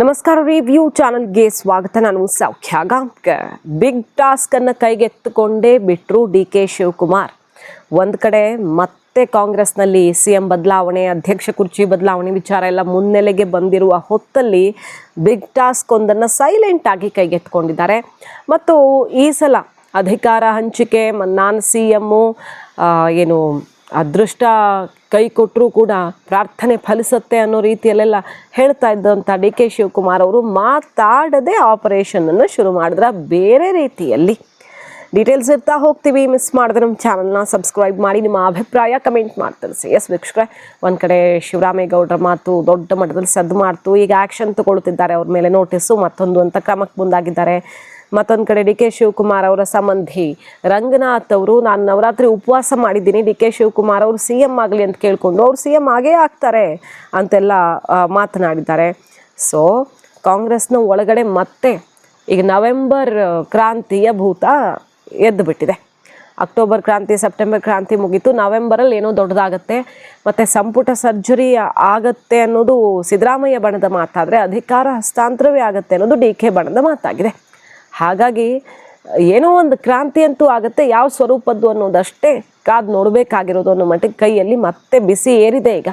ನಮಸ್ಕಾರ ರಿವ್ಯೂ ಚಾನಲ್ಗೆ ಸ್ವಾಗತ. ನಾನು ಸೌಖ್ಯ ಗಾಂವ್ಕರ್ ಬಿಗ್ ಟಾಸ್ಕ್ ಅನ್ನು ಕೈಗೆತ್ತಿಕೊಂಡೇ ಬಿಟ್ಟರು ಡಿ ಕೆ ಶಿವಕುಮಾರ್. ಒಂದು ಕಡೆ ಮತ್ತೆ ಕಾಂಗ್ರೆಸ್ನಲ್ಲಿ ಸಿ ಎಂ ಬದಲಾವಣೆ, ಅಧ್ಯಕ್ಷ ಕುರ್ಚಿ ಬದಲಾವಣೆ ವಿಚಾರ ಎಲ್ಲ ಮುನ್ನೆಲೆಗೆ ಬಂದಿರುವ ಹೊತ್ತಲ್ಲಿ ಬಿಗ್ ಟಾಸ್ಕ್ ಒಂದನ್ನು ಸೈಲೆಂಟ್ ಆಗಿ ಕೈಗೆತ್ತಿಕೊಂಡಿದ್ದಾರೆ. ಮತ್ತು ಈ ಸಲ ಅಧಿಕಾರ ಹಂಚಿಕೆ ನಾನು ಸಿ ಎಮ್ಮು ಏನು ಅದೃಷ್ಟ ಕೈ ಕೊಟ್ಟರೂ ಕೂಡ ಪ್ರಾರ್ಥನೆ ಫಲಿಸುತ್ತೆ ಅನ್ನೋ ರೀತಿಯಲ್ಲೆಲ್ಲ ಹೇಳ್ತಾ ಇದ್ದಂಥ ಡಿ ಕೆ ಶಿವಕುಮಾರ್ ಅವರು ಮಾತಾಡದೆ ಆಪರೇಷನನ್ನು ಶುರು ಮಾಡಿದ್ರೆ ಬೇರೆ ರೀತಿಯಲ್ಲಿ. ಡೀಟೇಲ್ಸ್ ಇರ್ತಾ ಹೋಗ್ತೀವಿ. ಮಿಸ್ ಮಾಡಿದ್ರೆ ನಮ್ಮ ಚಾನಲ್ನ ಸಬ್ಸ್ಕ್ರೈಬ್ ಮಾಡಿ, ನಿಮ್ಮ ಅಭಿಪ್ರಾಯ ಕಮೆಂಟ್ ಮಾಡಿ ತಿಳಿಸಿ. ಎಸ್ ವೀಕ್ಷಕರೇ, ಒಂದು ಕಡೆ ಶಿವರಾಮೇಗೌಡರ ಮಾತು ದೊಡ್ಡ ಮಟ್ಟದಲ್ಲಿ ಸದ್ದು ಮಾಡ್ತು. ಈಗ ಆ್ಯಕ್ಷನ್ ತಗೊಳ್ತಿದ್ದಾರೆ ಅವ್ರ ಮೇಲೆ ನೋಟಿಸು ಮತ್ತೊಂದು ಅಂತ ಕ್ರಮಕ್ಕೆ ಮುಂದಾಗಿದ್ದಾರೆ. ಮತ್ತೊಂದು ಕಡೆ ಡಿ ಕೆ ಶಿವಕುಮಾರ್ ಅವರ ಸಂಬಂಧಿ ರಂಗನಾಥ್ ಅವರು, ನಾನು ನವರಾತ್ರಿ ಉಪವಾಸ ಮಾಡಿದ್ದೀನಿ. ಡಿ ಕೆ ಶಿವಕುಮಾರ್ ಅವರು ಸಿ ಎಂ ಆಗಲಿ ಅಂತ ಕೇಳಿಕೊಂಡು ಅವ್ರು ಸಿ ಎಂ ಆಗೇ ಆಗ್ತಾರೆ ಅಂತೆಲ್ಲ ಮಾತನಾಡಿದ್ದಾರೆ. ಸೊ ಕಾಂಗ್ರೆಸ್ನ ಒಳಗಡೆ ಮತ್ತೆ ಈಗ ನವೆಂಬರ್ ಕ್ರಾಂತಿಯ ಭೂತ ಎದ್ದು ಬಿಟ್ಟಿದೆ. ಅಕ್ಟೋಬರ್ ಕ್ರಾಂತಿ, ಸೆಪ್ಟೆಂಬರ್ ಕ್ರಾಂತಿ ಮುಗೀತು. ನವೆಂಬರಲ್ಲಿ ಏನೋ ದೊಡ್ಡದಾಗತ್ತೆ. ಮತ್ತು ಸಂಪುಟ ಸರ್ಜರಿ ಆಗತ್ತೆ ಅನ್ನೋದು ಸಿದ್ದರಾಮಯ್ಯ ಬಣದ ಮಾತಾದರೆ, ಅಧಿಕಾರ ಹಸ್ತಾಂತರವೇ ಆಗತ್ತೆ ಅನ್ನೋದು ಡಿ ಕೆ ಬಣದ ಮಾತಾಗಿದೆ. ಹಾಗಾಗಿ ಏನೋ ಒಂದು ಕ್ರಾಂತಿ ಅಂತೂ ಆಗುತ್ತೆ, ಯಾವ ಸ್ವರೂಪದ್ದು ಅನ್ನೋದಷ್ಟೇ ಕಾದು ನೋಡಬೇಕಾಗಿರೋದು ಅನ್ನೋ ಮಟ್ಟಿಗೆ ಕೈಯಲ್ಲಿ ಮತ್ತೆ ಬಿಸಿ ಏರಿದೆ ಈಗ.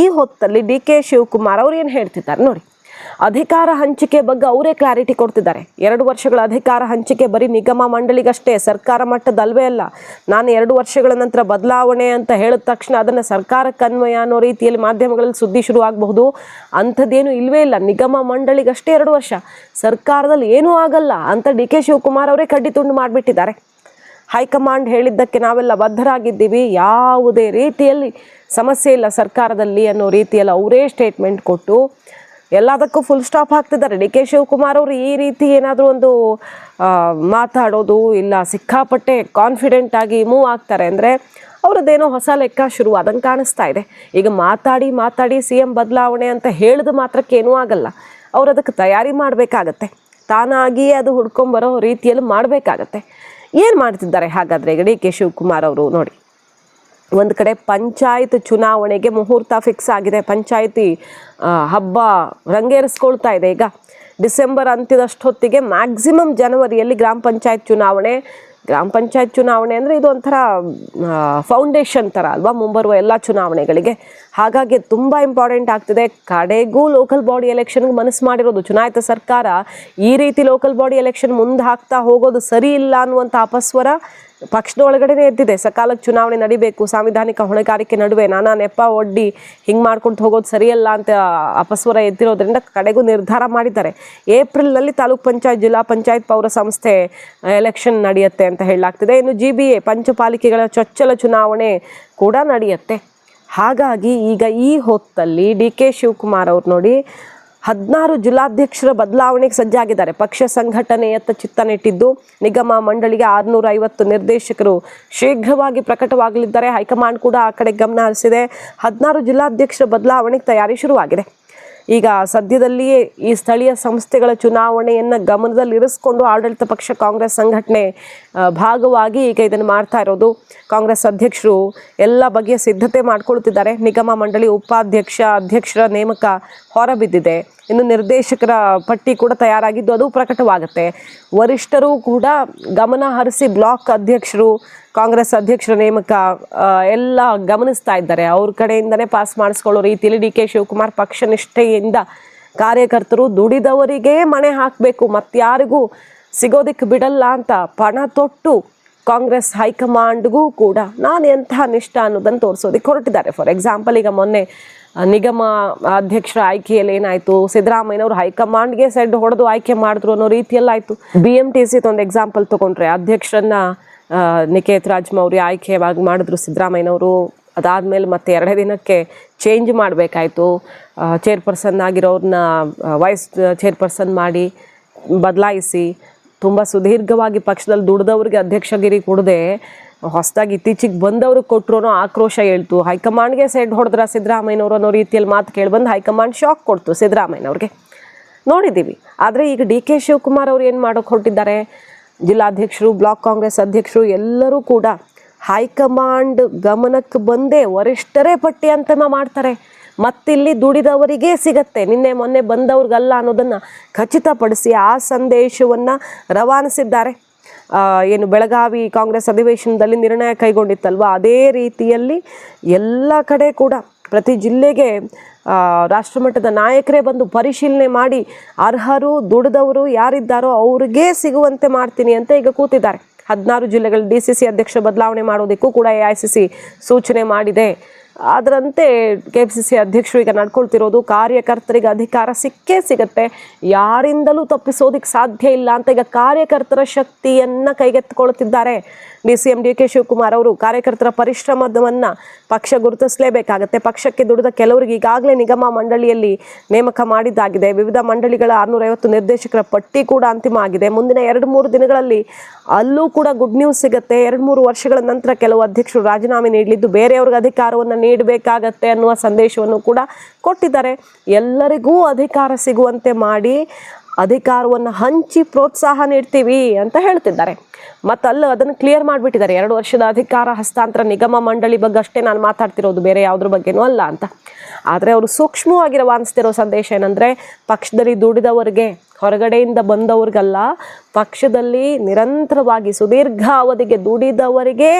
ಈ ಹೊತ್ತಲ್ಲಿ ಡಿ ಕೆ ಶಿವಕುಮಾರ್ ಅವ್ರು ಏನು ಹೇಳ್ತಿದ್ದಾರೆ ನೋಡಿ. ಅಧಿಕಾರ ಹಂಚಿಕೆ ಬಗ್ಗೆ ಅವರೇ ಕ್ಲಾರಿಟಿ ಕೊಡ್ತಿದ್ದಾರೆ. ಎರಡು ವರ್ಷಗಳ ಅಧಿಕಾರ ಹಂಚಿಕೆ ಬರೀ ನಿಗಮ ಮಂಡಳಿಗಷ್ಟೇ, ಸರ್ಕಾರ ಮಟ್ಟದಲ್ವೇ ಅಲ್ಲ. ನಾನು ಎರಡು ವರ್ಷಗಳ ನಂತರ ಬದಲಾವಣೆ ಅಂತ ಹೇಳಿದ ತಕ್ಷಣ ಅದನ್ನು ಸರ್ಕಾರಕ್ಕೆ ಅನ್ವಯ ಅನ್ನೋ ರೀತಿಯಲ್ಲಿ ಮಾಧ್ಯಮಗಳಲ್ಲಿ ಸುದ್ದಿ ಶುರು ಆಗಬಹುದು. ಅಂಥದ್ದೇನು ಇಲ್ಲವೇ ಇಲ್ಲ. ನಿಗಮ ಮಂಡಳಿಗಷ್ಟೇ ಎರಡು ವರ್ಷ. ಸರ್ಕಾರದಲ್ಲಿ ಏನೂ ಆಗಲ್ಲ ಅಂತ ಡಿ ಕೆ ಶಿವಕುಮಾರ್ ಅವರೇ ಕಡ್ಡಿ ತುಂಡು ಮಾಡಿಬಿಟ್ಟಿದ್ದಾರೆ. ಹೈಕಮಾಂಡ್ ಹೇಳಿದ್ದಕ್ಕೆ ನಾವೆಲ್ಲ ಬದ್ಧರಾಗಿದ್ದೀವಿ. ಯಾವುದೇ ರೀತಿಯಲ್ಲಿ ಸಮಸ್ಯೆ ಇಲ್ಲ ಸರ್ಕಾರದಲ್ಲಿ ಅನ್ನೋ ರೀತಿಯಲ್ಲಿ ಅವರೇ ಸ್ಟೇಟ್ಮೆಂಟ್ ಕೊಟ್ಟು ಎಲ್ಲದಕ್ಕೂ ಫುಲ್ ಸ್ಟಾಪ್ ಹಾಕ್ತಿದ್ದಾರೆ ಡಿ ಕೆ ಶಿವಕುಮಾರ್ ಅವರು ಈ ರೀತಿ ಏನಾದರೂ ಒಂದು ಮಾತಾಡೋದು ಇಲ್ಲ, ಸಿಕ್ಕಾಪಟ್ಟೆ ಕಾನ್ಫಿಡೆಂಟ್ ಆಗಿ ಮೂವ್ ಆಗ್ತಾರೆ ಅಂದರೆ ಅವ್ರದ್ದೇನೋ ಹೊಸ ಲೆಕ್ಕ ಶುರುವಾದಂಗೆ ಕಾಣಿಸ್ತಾ ಇದೆ. ಈಗ ಮಾತಾಡಿ ಮಾತಾಡಿ ಸಿ ಎಂ ಬದಲಾವಣೆ ಅಂತ ಹೇಳಿದ ಮಾತ್ರಕ್ಕೇನೂ ಆಗಲ್ಲ. ಅವ್ರು ಅದಕ್ಕೆ ತಯಾರಿ ಮಾಡಬೇಕಾಗತ್ತೆ. ತಾನಾಗಿಯೇ ಅದು ಹುಡ್ಕೊಂಬರೋ ರೀತಿಯಲ್ಲಿ ಮಾಡಬೇಕಾಗತ್ತೆ. ಏನು ಮಾಡ್ತಿದ್ದಾರೆ ಹಾಗಾದರೆ ಈಗ ಡಿ ಕೆ ಶಿವಕುಮಾರ್ ಅವರು ನೋಡಿ. ಒಂದು ಕಡೆ ಪಂಚಾಯತ್ ಚುನಾವಣೆಗೆ ಮುಹೂರ್ತ ಫಿಕ್ಸ್ ಆಗಿದೆ. ಪಂಚಾಯತಿ ಹಬ್ಬ ರಂಗೇರಿಸ್ಕೊಳ್ತಾ ಇದೆ. ಈಗ ಡಿಸೆಂಬರ್ ಅಂತ್ಯದಷ್ಟೊತ್ತಿಗೆ ಮ್ಯಾಕ್ಸಿಮಮ್ ಜನವರಿಯಲ್ಲಿ ಗ್ರಾಮ ಪಂಚಾಯತ್ ಚುನಾವಣೆ. ಗ್ರಾಮ ಪಂಚಾಯತ್ ಚುನಾವಣೆ ಅಂದರೆ ಇದು ಒಂಥರ ಫೌಂಡೇಶನ್ ಥರ ಅಲ್ವಾ ಮುಂಬರುವ ಎಲ್ಲ ಚುನಾವಣೆಗಳಿಗೆ. ಹಾಗಾಗಿ ತುಂಬ ಇಂಪಾರ್ಟೆಂಟ್ ಆಗ್ತಿದೆ. ಕಡೆಗೂ ಲೋಕಲ್ ಬಾಡಿ ಎಲೆಕ್ಷನ್ಗೆ ಮನಸ್ಸು ಮಾಡಿರೋದು. ಚುನಾಯಿತ ಸರ್ಕಾರ ಈ ರೀತಿ ಲೋಕಲ್ ಬಾಡಿ ಎಲೆಕ್ಷನ್ ಮುಂದೆ ಹಾಕ್ತಾ ಹೋಗೋದು ಸರಿ ಇಲ್ಲ ಅನ್ನುವಂಥ ಅಪಸ್ವರ ಪಕ್ಷದ ಒಳಗಡೆನೇ ಎದ್ದಿದೆ. ಸಕಾಲಕ್ಕೆ ಚುನಾವಣೆ ನಡಿಬೇಕು, ಸಾಂವಿಧಾನಿಕ ಹೊಣೆಗಾರಿಕೆ ನಡುವೆ ನಾನಾ ನೆಪ ಒಡ್ಡಿ ಹಿಂಗೆ ಮಾಡ್ಕೊಂಡು ಹೋಗೋದು ಸರಿಯಲ್ಲ ಅಂತ ಅಪಸ್ವರ ಎದ್ದಿರೋದ್ರಿಂದ ಕಡೆಗೂ ನಿರ್ಧಾರ ಮಾಡಿದ್ದಾರೆ. ಏಪ್ರಿಲ್ನಲ್ಲಿ ತಾಲೂಕ್ ಪಂಚಾಯತ್, ಜಿಲ್ಲಾ ಪಂಚಾಯತ್ ಪೌರ ಸಂಸ್ಥೆ ಎಲೆಕ್ಷನ್ ನಡೆಯುತ್ತೆ ಅಂತ ಹೇಳಲಾಗ್ತಿದೆ. ಇನ್ನು ಜಿ ಬಿ ಎ ಪಂಚಪಾಲಿಕೆಗಳ ಚೊಚ್ಚಲ ಚುನಾವಣೆ ಕೂಡ ನಡೆಯುತ್ತೆ. ಹಾಗಾಗಿ ಈಗ ಈ ಹೊತ್ತಲ್ಲಿ ಡಿ ಕೆ ಶಿವಕುಮಾರ್ ಅವ್ರು ನೋಡಿ ಹದಿನಾರು ಜಿಲ್ಲಾಧ್ಯಕ್ಷರ ಬದಲಾವಣೆಗೆ ಸಜ್ಜಾಗಿದ್ದಾರೆ. ಪಕ್ಷ ಸಂಘಟನೆಯತ್ತ ಚಿತ್ತ ನೆಟ್ಟಿದ್ದು ನಿಗಮ ಮಂಡಳಿಗೆ ಆರುನೂರ ಐವತ್ತು ನಿರ್ದೇಶಕರು ಶೀಘ್ರವಾಗಿ ಪ್ರಕಟವಾಗಲಿದ್ದಾರೆ. ಹೈಕಮಾಂಡ್ ಕೂಡ ಆ ಕಡೆ ಗಮನ ಹರಿಸಿದೆ. ಹದಿನಾರು ಜಿಲ್ಲಾಧ್ಯಕ್ಷರ ಬದಲಾವಣೆಗೆ ತಯಾರಿ ಶುರುವಾಗಿದೆ. ಈಗ ಸದ್ಯದಲ್ಲಿಯೇ ಈ ಸ್ಥಳೀಯ ಸಂಸ್ಥೆಗಳ ಚುನಾವಣೆಯನ್ನು ಗಮನದಲ್ಲಿರಿಸಿಕೊಂಡು ಆಡಳಿತ ಪಕ್ಷ ಕಾಂಗ್ರೆಸ್ ಸಂಘಟನೆ ಭಾಗವಾಗಿ ಈಗ ಇದನ್ನು ಮಾಡ್ತಾ ಇರೋದು. ಕಾಂಗ್ರೆಸ್ ಅಧ್ಯಕ್ಷರು ಎಲ್ಲ ಬಗೆಯ ಸಿದ್ಧತೆ ಮಾಡ್ಕೊಳ್ತಿದ್ದಾರೆ. ನಿಗಮ ಮಂಡಳಿ ಉಪಾಧ್ಯಕ್ಷ, ಅಧ್ಯಕ್ಷರ ನೇಮಕ ಹೊರಬಿದ್ದಿದೆ. ಇನ್ನು ನಿರ್ದೇಶಕರ ಪಟ್ಟಿ ಕೂಡ ತಯಾರಾಗಿದ್ದು ಅದು ಪ್ರಕಟವಾಗುತ್ತೆ. ವರಿಷ್ಠರು ಕೂಡ ಗಮನ ಹರಿಸಿ ಬ್ಲಾಕ್ ಅಧ್ಯಕ್ಷರು ಕಾಂಗ್ರೆಸ್ ಅಧ್ಯಕ್ಷರ ನೇಮಕ ಎಲ್ಲ ಗಮನಿಸ್ತಾ ಇದ್ದಾರೆ. ಅವ್ರ ಕಡೆಯಿಂದನೇ ಪಾಸ್ ಮಾಡಿಸ್ಕೊಳ್ಳೋ ರೀತಿಯಲ್ಲಿ ಡಿ ಕೆ ಶಿವಕುಮಾರ್ ಪಕ್ಷ ನಿಷ್ಠೆಯಿಂದ ಕಾರ್ಯಕರ್ತರು ದುಡಿದವರಿಗೆ ಮಣೆ ಹಾಕಬೇಕು, ಮತ್ತಾರಿಗೂ ಸಿಗೋದಿಕ್ಕೆ ಬಿಡಲ್ಲ ಅಂತ ಪಣ ತೊಟ್ಟು ಕಾಂಗ್ರೆಸ್ ಹೈಕಮಾಂಡ್ಗೂ ಕೂಡ ನಾನು ಎಂತಹ ನಿಷ್ಠ ಅನ್ನೋದನ್ನು ತೋರಿಸೋದಕ್ಕೆ ಹೊರಟಿದ್ದಾರೆ. ಫಾರ್ ಎಕ್ಸಾಂಪಲ್ ಈಗ ಮೊನ್ನೆ ನಿಗಮ ಅಧ್ಯಕ್ಷರ ಆಯ್ಕೆಯಲ್ಲಿ ಏನಾಯಿತು? ಸಿದ್ದರಾಮಯ್ಯನವರು ಹೈಕಮಾಂಡ್ಗೆ ಸೆಡ್ ಹೊಡೆದು ಆಯ್ಕೆ ಮಾಡಿದ್ರು ಅನ್ನೋ ರೀತಿಯಲ್ಲಾಯ್ತು. ಬಿ ಎಂ ಟಿ ಸಿ ಒಂದು ಎಕ್ಸಾಂಪಲ್ ತಗೊಂಡ್ರೆ, ಅಧ್ಯಕ್ಷರನ್ನ ನಿಕೇತ್ ರಾಜ್ ಮೌರ್ಯ ಆಯ್ಕೆವಾಗಿ ಮಾಡಿದ್ರು ಸಿದ್ದರಾಮಯ್ಯನವರು, ಅದಾದಮೇಲೆ ಮತ್ತೆ ಎರಡೇ ದಿನಕ್ಕೆ ಚೇಂಜ್ ಮಾಡಬೇಕಾಯಿತು. ಚೇರ್ಪರ್ಸನ್ ಆಗಿರೋರನ್ನ ವೈಸ್ ಚೇರ್ಪರ್ಸನ್ ಮಾಡಿ ಬದಲಾಯಿಸಿ, ತುಂಬ ಸುದೀರ್ಘವಾಗಿ ಪಕ್ಷದಲ್ಲಿ ದುಡ್ದವ್ರಿಗೆ ಅಧ್ಯಕ್ಷಗಿರಿ ಕೊಡದೆ, ಹೊಸದಾಗಿ ಇತ್ತೀಚೆಗೆ ಬಂದವರು ಕೊಟ್ಟರು ಆಕ್ರೋಶ ಹೇಳ್ತು. ಹೈಕಮಾಂಡ್ಗೆ ಸೆಡ್ ಹೊಡೆದ್ರ ಸಿದ್ದರಾಮಯ್ಯನವರು ಅನ್ನೋ ರೀತಿಯಲ್ಲಿ ಮಾತು ಕೇಳಿಬಂದು ಹೈಕಮಾಂಡ್ ಶಾಕ್ ಕೊಡ್ತು ಸಿದ್ದರಾಮಯ್ಯನವ್ರಿಗೆ. ನೋಡಿದ್ದೀವಿ. ಆದರೆ ಈಗ ಡಿ ಕೆ ಶಿವಕುಮಾರ್ ಅವರು ಏನು ಮಾಡೋಕೆ ಹೊರಟಿದ್ದಾರೆ? ಜಿಲ್ಲಾಧ್ಯಕ್ಷರು, ಬ್ಲಾಕ್ ಕಾಂಗ್ರೆಸ್ ಅಧ್ಯಕ್ಷರು ಎಲ್ಲರೂ ಕೂಡ ಹೈಕಮಾಂಡ್ ಗಮನಕ್ಕೆ ಬಂದೇ ವರಿಷ್ಠರೇ ಪಟ್ಟಿ ಅಂತಿಮ ಮಾಡ್ತಾರೆ. ಮತ್ತಿಲ್ಲಿ ದುಡಿದವರಿಗೇ ಸಿಗತ್ತೆ. ನಿನ್ನೆ ಮೊನ್ನೆ ಬಂದವ್ರಿಗಲ್ಲ ಅನ್ನೋದನ್ನು ಖಚಿತಪಡಿಸಿ ಆ ಸಂದೇಶವನ್ನು ರವಾನಿಸಿದ್ದಾರೆ. ಏನು ಬೆಳಗಾವಿ ಕಾಂಗ್ರೆಸ್ ಅಧಿವೇಶನದಲ್ಲಿ ನಿರ್ಣಯ ಕೈಗೊಂಡಿತ್ತಲ್ವ? ಅದೇ ರೀತಿಯಲ್ಲಿ ಎಲ್ಲ ಕಡೆ ಕೂಡ ಪ್ರತಿ ಜಿಲ್ಲೆಗೆ ರಾಷ್ಟ್ರಮಟ್ಟದ ನಾಯಕರೇ ಬಂದು ಪರಿಶೀಲನೆ ಮಾಡಿ ಅರ್ಹರು, ದುಡಿದವರು ಯಾರಿದ್ದಾರೋ ಅವ್ರಿಗೆ ಸಿಗುವಂತೆ ಮಾಡ್ತೀನಿ ಅಂತ ಈಗ ಕೂತಿದ್ದಾರೆ. ಹದಿನಾರು ಜಿಲ್ಲೆಗಳ ಡಿ ಸಿ ಸಿ ಅಧ್ಯಕ್ಷ ಬದಲಾವಣೆ ಮಾಡೋದಕ್ಕೂ ಕೂಡ ಎ ಐ ಸಿ ಸಿ ಸೂಚನೆ ಮಾಡಿದೆ. ಅದರಂತೆ ಕೆ ಪಿ ಸಿ ಸಿ ಅಧ್ಯಕ್ಷರು ಈಗ ನಡ್ಕೊಳ್ತಿರೋದು ಕಾರ್ಯಕರ್ತರಿಗೆ ಅಧಿಕಾರ ಸಿಕ್ಕೇ ಸಿಗುತ್ತೆ. ಯಾರಿಂದಲೂ ತಪ್ಪಿಸೋದಕ್ಕೆ ಸಾಧ್ಯ ಇಲ್ಲ ಅಂತ ಈಗ ಕಾರ್ಯಕರ್ತರ ಶಕ್ತಿಯನ್ನು ಕೈಗೆತ್ತಿಕೊಳ್ಳುತ್ತಿದ್ದಾರೆ. D C M D K Shivakumar ಅವರು ಕಾರ್ಯಕರ್ತರ ಪರಿಶ್ರಮವನ್ನು ಪಕ್ಷ ಗುರುತಿಸಲೇಬೇಕಾಗತ್ತೆ. ಪಕ್ಷಕ್ಕೆ ದುಡಿದ ಕೆಲವರಿಗೆ ಈಗಾಗಲೇ ನಿಗಮ ಮಂಡಳಿಯಲ್ಲಿ ನೇಮಕ ಮಾಡಿದ್ದಾಗಿದೆ. ವಿವಿಧ ಮಂಡಳಿಗಳ ಆರುನೂರೈವತ್ತು ನಿರ್ದೇಶಕರ ಪಟ್ಟಿ ಕೂಡ ಅಂತಿಮ ಆಗಿದೆ. ಮುಂದಿನ ಎರಡು ಮೂರು ದಿನಗಳಲ್ಲಿ ಅಲ್ಲೂ ಕೂಡ ಗುಡ್ ನ್ಯೂಸ್ ಸಿಗುತ್ತೆ. ಎರಡು ಮೂರು ವರ್ಷಗಳ ನಂತರ ಕೆಲವು ಅಧ್ಯಕ್ಷರು ರಾಜೀನಾಮೆ ನೀಡಲಿದ್ದು ಬೇರೆಯವ್ರಿಗೆ ಅಧಿಕಾರವನ್ನು ನೀಡಬೇಕಾಗತ್ತೆ ಅನ್ನುವ ಸಂದೇಶವನ್ನು ಕೂಡ ಕೊಟ್ಟಿದ್ದಾರೆ. ಎಲ್ಲರಿಗೂ ಅಧಿಕಾರ ಸಿಗುವಂತೆ ಮಾಡಿ ಅಧಿಕಾರವನ್ನು ಹಂಚಿ ಪ್ರೋತ್ಸಾಹ ನೀಡ್ತೀವಿ ಅಂತ ಹೇಳ್ತಿದ್ದಾರೆ. ಮತ್ತು ಅಲ್ಲ ಅದನ್ನು ಕ್ಲಿಯರ್ ಮಾಡಿಬಿಟ್ಟಿದ್ದಾರೆ. ಎರಡು ವರ್ಷದ ಅಧಿಕಾರ ಹಸ್ತಾಂತರ ನಿಗಮ ಮಂಡಳಿ ಬಗ್ಗೆ ಅಷ್ಟೇ ನಾನು ಮಾತಾಡ್ತಿರೋದು, ಬೇರೆ ಯಾವುದ್ರ ಬಗ್ಗೆನೂ ಅಲ್ಲ ಅಂತ. ಆದರೆ ಅವರು ಸೂಕ್ಷ್ಮವಾಗಿ ಅನಿಸ್ತಿರೋ ಸಂದೇಶ ಏನಂದರೆ, ಪಕ್ಷದಲ್ಲಿ ದುಡಿದವರಿಗೆ, ಹೊರಗಡೆಯಿಂದ ಬಂದವ್ರಿಗಲ್ಲ, ಪಕ್ಷದಲ್ಲಿ ನಿರಂತರವಾಗಿ, ಸುದೀರ್ಘ ಅವಧಿಗೆ ದುಡಿದವರಿಗೆ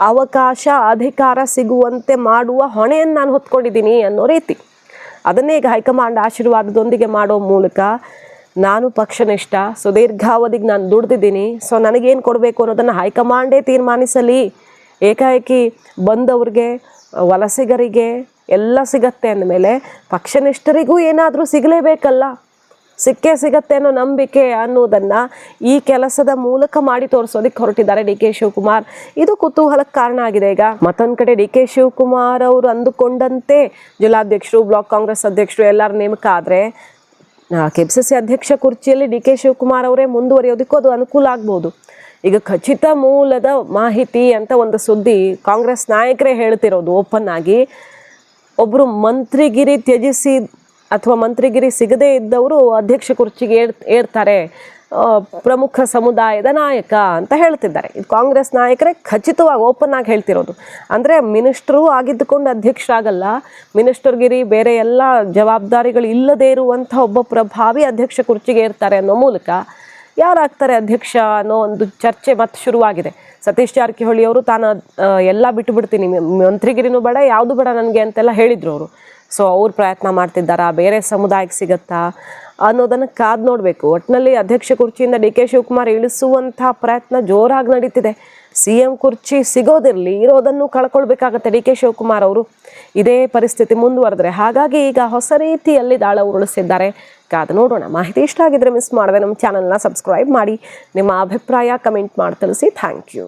ಅವಕಾಶ, ಅಧಿಕಾರ ಸಿಗುವಂತೆ ಮಾಡುವ ಹೊಣೆಯನ್ನು ನಾನು ಹೊತ್ಕೊಂಡಿದ್ದೀನಿ ಅನ್ನೋ ರೀತಿ. ಅದನ್ನೇ ಈಗ ಹೈಕಮಾಂಡ್ ಆಶೀರ್ವಾದದೊಂದಿಗೆ ಮಾಡೋ ಮೂಲಕ ನಾನು ಪಕ್ಷನಿಷ್ಠ, ಸುದೀರ್ಘಾವಧಿಗೆ ನಾನು ದುಡ್ದಿದ್ದೀನಿ. ಸೊ ನನಗೇನು ಕೊಡಬೇಕು ಅನ್ನೋದನ್ನು ಹೈಕಮಾಂಡೇ ತೀರ್ಮಾನಿಸಲಿ. ಏಕಾಏಕಿ ಬಂದವ್ರಿಗೆ, ವಲಸಿಗರಿಗೆ ಎಲ್ಲ ಸಿಗತ್ತೆ ಅಂದಮೇಲೆ ಪಕ್ಷನಿಷ್ಠರಿಗೂ ಏನಾದರೂ ಸಿಗಲೇಬೇಕಲ್ಲ. ಸಿಕ್ಕೇ ಸಿಗತ್ತೆ ಅನ್ನೋ ನಂಬಿಕೆ ಅನ್ನೋದನ್ನು ಈ ಕೆಲಸದ ಮೂಲಕ ಮಾಡಿ ತೋರಿಸೋದಕ್ಕೆ ಹೊರಟಿದ್ದಾರೆ ಡಿ ಕೆ ಶಿವಕುಮಾರ್. ಇದು ಕುತೂಹಲಕ್ಕೆ ಕಾರಣ ಆಗಿದೆ ಈಗ. ಮತ್ತೊಂದು ಕಡೆ ಡಿ ಕೆ ಶಿವಕುಮಾರ್ ಅವರು ಅಂದುಕೊಂಡಂತೆ ಜಿಲ್ಲಾಧ್ಯಕ್ಷರು, ಬ್ಲಾಕ್ ಕಾಂಗ್ರೆಸ್ ಅಧ್ಯಕ್ಷರು ಎಲ್ಲರ ನೇಮಕ ಆದರೆ ಕೆ ಪಿ ಸಿ ಸಿ ಅಧ್ಯಕ್ಷ ಕುರ್ಚಿಯಲ್ಲಿ ಡಿ ಕೆ ಶಿವಕುಮಾರ್ ಅವರೇ ಮುಂದುವರಿಯೋದಕ್ಕೂ ಅದು ಅನುಕೂಲ ಆಗ್ಬೋದು. ಈಗ ಖಚಿತ ಮೂಲದ ಮಾಹಿತಿ ಅಂತ ಒಂದು ಸುದ್ದಿ ಕಾಂಗ್ರೆಸ್ ನಾಯಕರೇ ಹೇಳ್ತಿರೋದು ಓಪನ್ ಆಗಿ. ಒಬ್ಬರು ಮಂತ್ರಿಗಿರಿ ತ್ಯಜಿಸಿ ಅಥವಾ ಮಂತ್ರಿಗಿರಿ ಸಿಗದೇ ಇದ್ದವರು ಅಧ್ಯಕ್ಷ ಕುರ್ಚಿಗೆ ಏರ್, ಏರ್ತಾರೆ ಪ್ರಮುಖ ಸಮುದಾಯದ ನಾಯಕ ಅಂತ ಹೇಳ್ತಿದ್ದಾರೆ. ಇದು ಕಾಂಗ್ರೆಸ್ ನಾಯಕರೇ ಖಚಿತವಾಗಿ ಓಪನ್ ಆಗಿ ಹೇಳ್ತಿರೋದು. ಅಂದರೆ ಮಿನಿಸ್ಟ್ರು ಆಗಿದ್ದುಕೊಂಡು ಅಧ್ಯಕ್ಷರಾಗಲ್ಲ. ಮಿನಿಸ್ಟರ್ಗಿರಿ ಬೇರೆ ಎಲ್ಲ ಜವಾಬ್ದಾರಿಗಳು ಇಲ್ಲದೇ ಇರುವಂಥ ಒಬ್ಬ ಪ್ರಭಾವಿ ಅಧ್ಯಕ್ಷ ಕುರ್ಚಿಗೆ ಇರ್ತಾರೆ ಅನ್ನೋ ಮೂಲಕ ಯಾರಾಗ್ತಾರೆ ಅಧ್ಯಕ್ಷ ಅನ್ನೋ ಒಂದು ಚರ್ಚೆ ಮತ್ತೆ ಶುರುವಾಗಿದೆ. ಸತೀಶ್ ಜಾರಕಿಹೊಳಿ ಅವರು ತಾನು ಎಲ್ಲ ಬಿಟ್ಟು ಬಿಡ್ತೀನಿ ಮಂತ್ರಿಗಿರಿನೂ ಬೇಡ, ಯಾವುದು ಬೇಡ ನನಗೆ ಅಂತೆಲ್ಲ ಹೇಳಿದ್ರು ಅವರು. ಸೊ ಅವ್ರು ಪ್ರಯತ್ನ ಮಾಡ್ತಿದ್ದಾರಾ? ಬೇರೆ ಸಮುದಾಯಕ್ಕೆ ಸಿಗತ್ತಾ? ಅನ್ನೋದನ್ನು ಕಾದು ನೋಡಬೇಕು. ಒಟ್ಟಿನಲ್ಲಿ ಅಧ್ಯಕ್ಷ ಕುರ್ಚಿಯಿಂದ ಡಿ ಕೆ ಶಿವಕುಮಾರ್ ಇಳಿಸುವಂಥ ಪ್ರಯತ್ನ ಜೋರಾಗಿ ನಡೀತಿದೆ. ಸಿ ಎಂ ಕುರ್ಚಿ ಸಿಗೋದಿರಲಿ, ಇರೋದನ್ನು ಕಳ್ಕೊಳ್ಬೇಕಾಗತ್ತೆ ಡಿ ಕೆ ಶಿವಕುಮಾರ್ ಅವರು. ಇದೇ ಪರಿಸ್ಥಿತಿ ಮುಂದುವರೆದ್ರೆ ಹಾಗಾಗಿ ಈಗ ಹೊಸ ರೀತಿಯಲ್ಲಿ ದಾಳ ಉರುಳಿಸಿದ್ದಾರೆ. ಕಾದು ನೋಡೋಣ. ಮಾಹಿತಿ ಇಷ್ಟ ಆಗಿದ್ರೆ ಮಿಸ್ ಮಾಡಿದೆ ನಮ್ಮ ಚಾನಲ್ನ ಸಬ್ಸ್ಕ್ರೈಬ್ ಮಾಡಿ. ನಿಮ್ಮ ಅಭಿಪ್ರಾಯ ಕಮೆಂಟ್ ಮಾಡಿ ತಿಳಿಸಿ. Thank you